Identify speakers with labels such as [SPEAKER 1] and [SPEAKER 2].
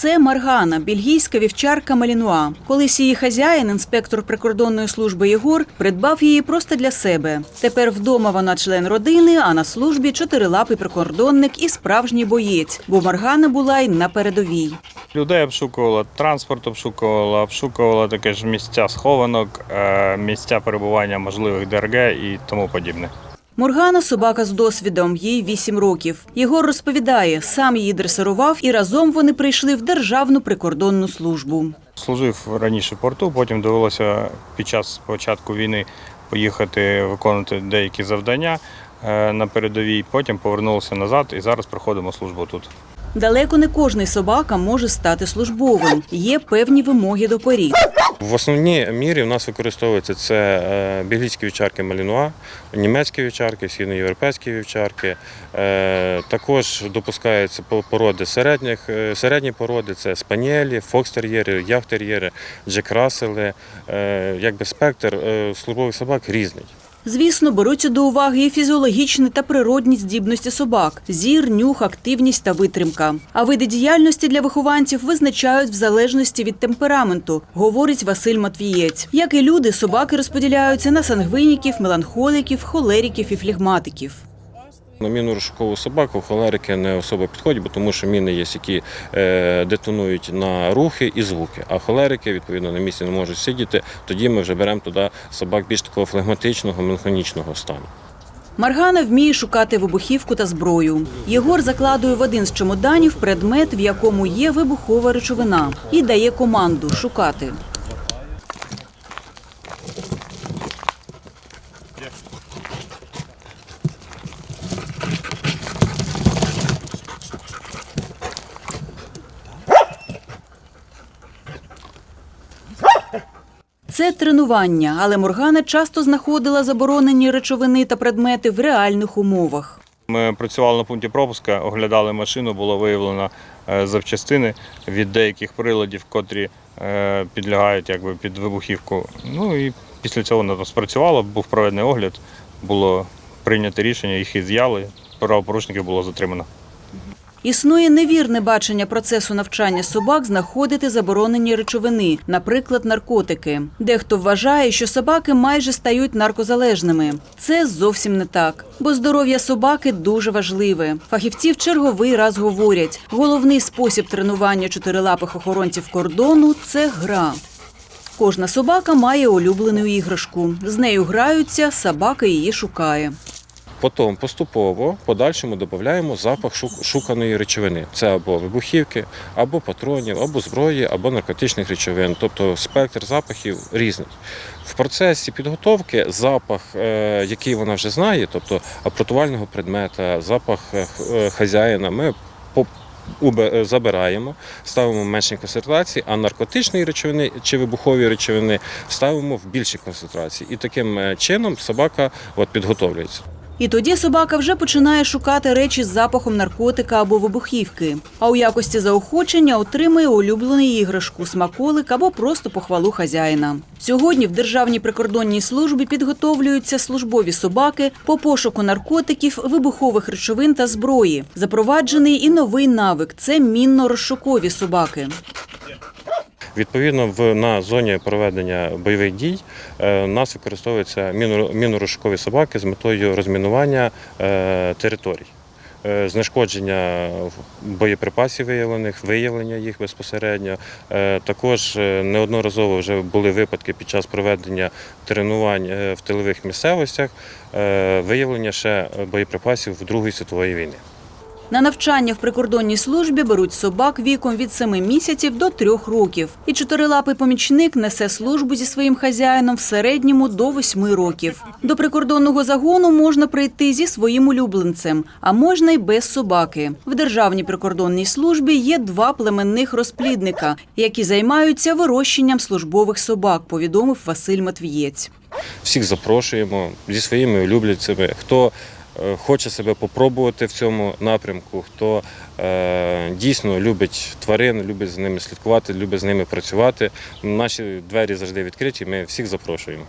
[SPEAKER 1] Це Маргана, бельгійська вівчарка Малінуа. Колись її хазяїн, інспектор прикордонної служби Єгор, придбав її просто для себе. Тепер вдома вона член родини, а на службі чотирилапий прикордонник і справжній боєць, бо Маргана була й на передовій.
[SPEAKER 2] Людей обшукувала, транспорт обшукувала, обшукувала таке ж місця схованок, е, місця перебування можливих ДРГ і тому подібне.
[SPEAKER 1] Моргана собака з досвідом, їй 8 років. Єгор розповідає, сам її дресирував, і разом вони прийшли в Державну прикордонну службу.
[SPEAKER 2] Служив раніше в порту, потім довелося під час початку війни поїхати виконувати деякі завдання е, на передовій. Потім повернулися назад і зараз проходимо службу тут.
[SPEAKER 1] Далеко не кожний собака може стати службовим. Є певні вимоги до порід.
[SPEAKER 3] В основній мірі в нас використовуються це е, бельгійські вівчарки Малінуа, німецькі вівчарки, східноєвропейські вівчарки. Е, Також допускаються по- породи середніх, е, середні породи це спаніелі, фокстер'єри, яхтер'єри, джек-рассели. Е, Якби спектр службових собак різний.
[SPEAKER 1] Звісно, беруться до уваги і фізіологічні та природні здібності собак: зір, нюх, активність та витримка. А види діяльності для вихованців визначають в залежності від темпераменту, говорить Василь Матвієць. Як і люди, собаки розподіляються на сангвиніків, меланхоліків, холеріків і флегматиків.
[SPEAKER 3] На міну розшукову собаку холерики не особо підходять, бо тому що міни є, які е, детонують на рухи і звуки. А холерики, відповідно, на місці не можуть сидіти. Тоді ми вже беремо туди собак більш такого флегматичного, меланхонічного стану.
[SPEAKER 1] Маргана вміє шукати вибухівку та зброю. Єгор закладує в один з чемоданів предмет, в якому є вибухова речовина, і дає команду шукати. Це тренування, але Моргана часто знаходила заборонені речовини та предмети в реальних умовах.
[SPEAKER 2] Ми працювали на пункті пропуска, оглядали машину, було виявлено е, запчастини від деяких приладів, котрі е, підлягають якби, під вибухівку. Ну і після цього воно спрацювало, був проведений огляд, було прийнято рішення, їх із'яли, правопорушників було затримано.
[SPEAKER 1] Існує невірне бачення процесу навчання собак знаходити заборонені речовини, наприклад, наркотики. Дехто вважає, що собаки майже стають наркозалежними. Це зовсім не так, бо здоров'я собаки дуже важливе. Фахівці в черговий раз говорять: головний спосіб тренування чотирилапих охоронців кордону це гра. Кожна собака має улюблену іграшку. З нею граються, собака її шукає.
[SPEAKER 3] Потім поступово подальшому додаємо запах шуканої речовини. Це або вибухівки, або патронів, або зброї, або наркотичних речовин. Тобто спектр запахів різний. В процесі підготовки запах, е, який вона вже знає, тобто апортувального предмета, запах е, е, хазяїна, ми забираємо, ставимо в меншій концентрації, а наркотичні речовини чи вибухові речовини ставимо в більшій концентрації. І таким чином собака от, підготовлюється.
[SPEAKER 1] І тоді собака вже починає шукати речі з запахом наркотика або вибухівки. А у якості заохочення отримує улюблену іграшку, смаколик або просто похвалу хазяїна. Сьогодні в Державній прикордонній службі підготовлюються службові собаки по пошуку наркотиків, вибухових речовин та зброї. Запроваджений і новий навик це мінно-розшукові собаки.
[SPEAKER 3] Відповідно, в на зоні проведення бойових дій е, нас використовуються міно- мінорозшукові собаки з метою розмінування е, територій. е, Знешкодження боєприпасів виявлених, виявлення їх безпосередньо. Також неодноразово вже були випадки під час проведення тренувань в тилових місцевостях, виявлення ще боєприпасів в Другої світової війни.
[SPEAKER 1] На навчання в прикордонній службі беруть собак віком від 7 місяців до 3 років. І чотирилапий помічник несе службу зі своїм хазяїном в середньому до 8 років. До прикордонного загону можна прийти зі своїм улюбленцем, а можна й без собаки. В Державній прикордонній службі є два племенних розплідника, які займаються вирощенням службових собак, повідомив Василь Матвієць.
[SPEAKER 3] Всіх запрошуємо зі своїми улюбленцями. Хто хоче себе попробувати в цьому напрямку, хто е, дійсно любить тварин, любить з ними слідкувати, любить з ними працювати. Наші двері завжди відкриті. Ми всіх запрошуємо.